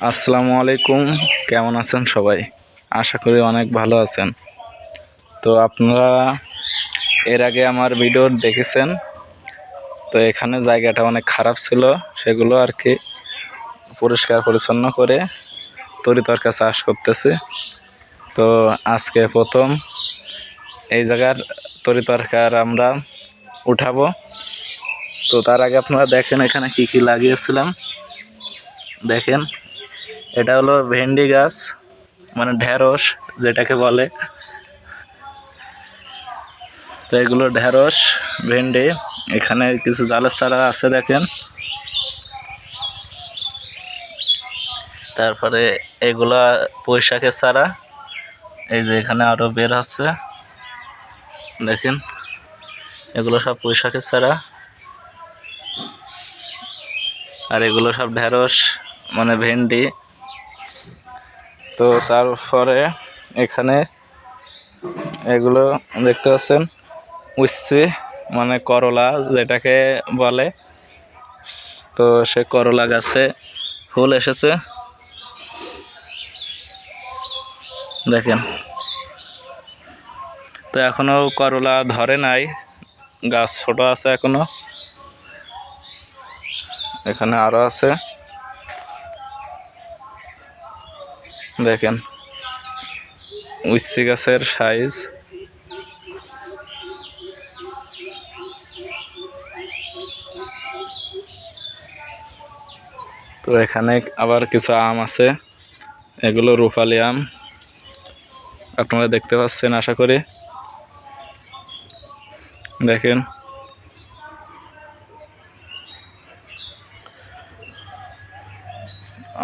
আসসালামু আলাইকুম। কেমন আছেন সবাই? আশা করি অনেক ভালো আছেন। তো আপনারা এর আগে আমার ভিডিও দেখেছেন? তো এখানে জায়গাটা অনেক খারাপ ছিল, সেগুলো আর কি পরিষ্কার পরিচ্ছন্ন করে তরি তরকা চাষ করতেছে। তো আজকে প্রথম এই জায়গার তরি তরকার আমরা উঠাবো। তো তার আগে আপনারা দেখেন এখানে কি কি লাগিয়েছিলাম। দেখেন। এটা হলো ভেন্ডি গাছ মানে ঢেঁড়স যেটাকে বলে। তো এগুলো ঢেঁড়স, ভেন্ডি, এখানে কিছু জালের চারা আছে দেখেন। তারপরে এগুলা পুঁই শাকের চারা, এই যে এখানে আরও বের হচ্ছে। দেখেন, এগুলো সব পুঁই শাকের চারা। আর এগুলো সব ঢেঁড়স মানে ভেন্ডি তো তারপরে এখানে এগুলো দেখতে পাচ্ছেন, উচ্ছে মানে করলা যেটাকে বলে। তো সে করলা গাছে ফুল এসেছে। দেখেন। তো এখনও করলা ধরে নাই, গাছ ছোট আছে এখনও। এখানে আরও আছে। দেখেন। উচ্ছি গাছের সাইজ। তো এখানে আবার কিছু আম আছে। এগুলো রূপালি আম। আপনারা দেখতে পাচ্ছেন, আশা করি। দেখেন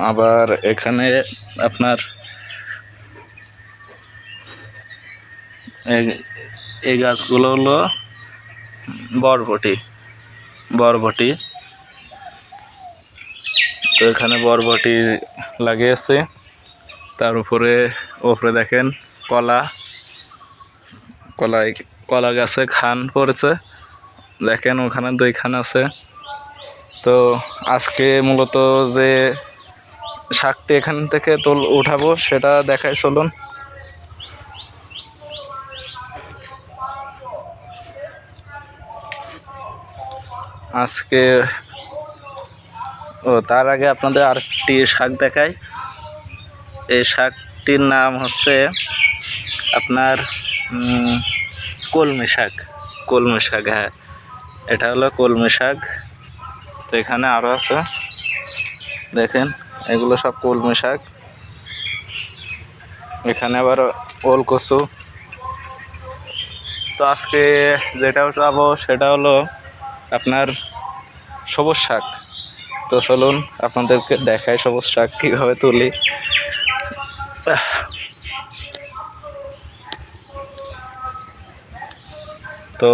আবার এখানে আপনার এই- গাছগুলো হলো বরবটি বরবটি। তো এখানে বরবটি লাগিয়েছে। তার উপরে ওপরে দেখেন কলা। কলাই, কলা গাছে খান পড়েছে। দেখেন ওখানে দুই খান আছে। তো আজকে মূলত যে শাকটি এখান থেকে তোল উঠাবো, সেটা দেখাই চলুন। আজকে, ও, তার আগে আপনাদের আরেকটি শাক দেখাই। এই শাকটির নাম হচ্ছে আপনার কলমি শাক। কলমি শাক হ্যাঁ। এটা হলো কলমি শাক। তো এখানে আরও আছে। দেখেন। এগুলো সব কলমি শাক। এখানে আবার ওল কচু তো আজকে যেটা যাব সেটা হলো আপনার সবুজ শাক। তো চলুন আপনাদেরকে দেখাই সবুজ শাক কীভাবে তুলি। তো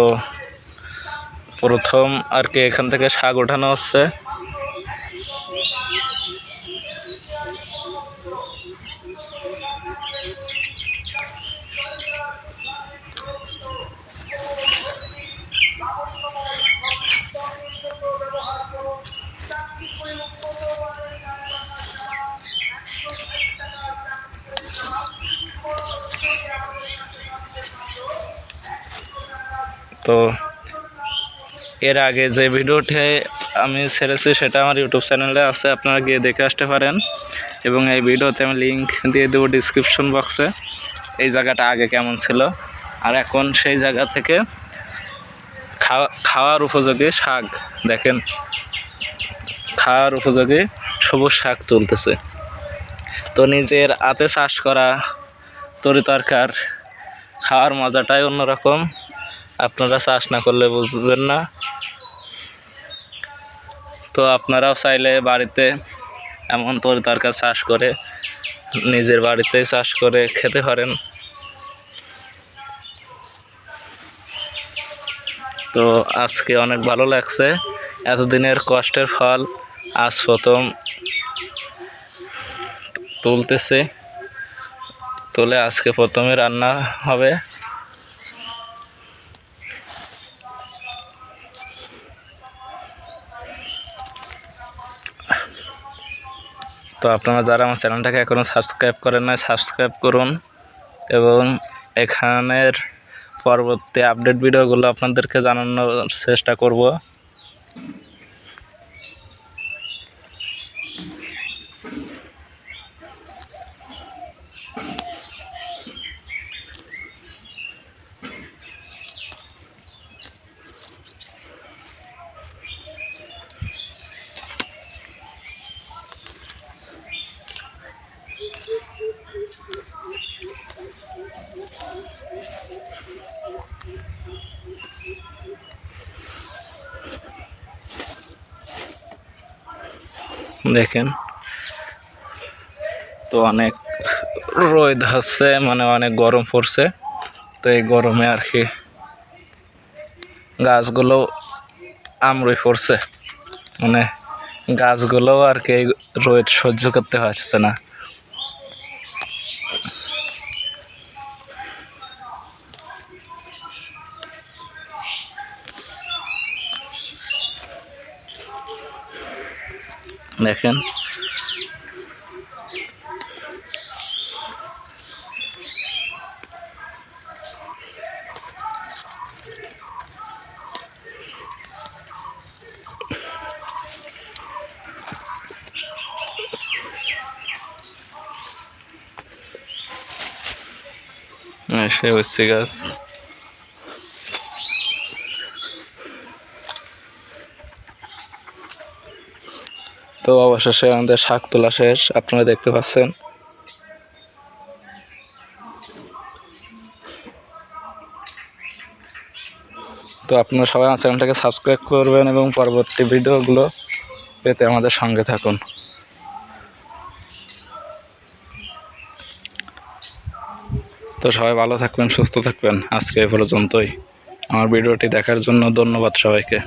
প্রথম আর কি এখান থেকে শাক ওঠানো হচ্ছে। তো এর আগে যে ভিডিওটি আমি ছেড়েছি সেটা আমার ইউটিউব চ্যানেলে আছে, আপনারা গিয়ে দেখে আসতে পারেন। এবং এই ভিডিওতে আমি লিঙ্ক দিয়ে দেবো ডিসক্রিপশন বক্সে এই জায়গাটা আগে কেমন ছিল। আর এখন সেই জায়গা থেকে খাওয়া, খাওয়ার উপযোগী শাক, দেখেন। খাওয়ার উপযোগী সবুজ শাক তুলতেছে। তো নিজের হাতে চাষ করা তরি তরকার খাওয়ার মজাটাই অন্যরকম। আপনারা চাষ না করলে বুঝবেন না। তো আপনারাও চাইলে বাড়িতে এমন তরি চাষ করে, নিজের বাড়িতেই চাষ করে খেতে পারেন। তো আজকে অনেক ভালো লাগছে। এতদিনের কষ্টের ফল আজ প্রথম তুলতেছে। তুলে আজকে প্রথমে রান্না হবে। তো আপনারা যারা আমার চ্যানেলটাকে এখনও সাবস্ক্রাইব করেন না সাবস্ক্রাইব করুন এবং এখানের পরবর্তী আপডেট ভিডিওগুলো আপনাদেরকে জানানোর চেষ্টা করব। দেখেন। তো অনেক রোদ হচ্ছে মানে অনেক গরম পড়ছে। তো এই গরমে আর কি গাছগুলো আমরই পড়ছে। মানে গাছগুলো আর কি রোদ সহ্য করতে পারছে না। দেখেন। সে হচ্ছে গাছ। তো অবশেষে আমাদের শাক তোলা শেষ। আপনারা দেখতে পাচ্ছেন। তো আপনারা সবাই আমার চ্যানেলটাকে সাবস্ক্রাইব করবেন এবং পরবর্তী ভিডিওগুলো পেতে আমাদের সঙ্গে থাকুন। তো সবাই ভালো থাকবেন, সুস্থ থাকবেন। আজকে এ পর্যন্তই। আমার ভিডিওটি দেখার জন্য ধন্যবাদ সবাইকে।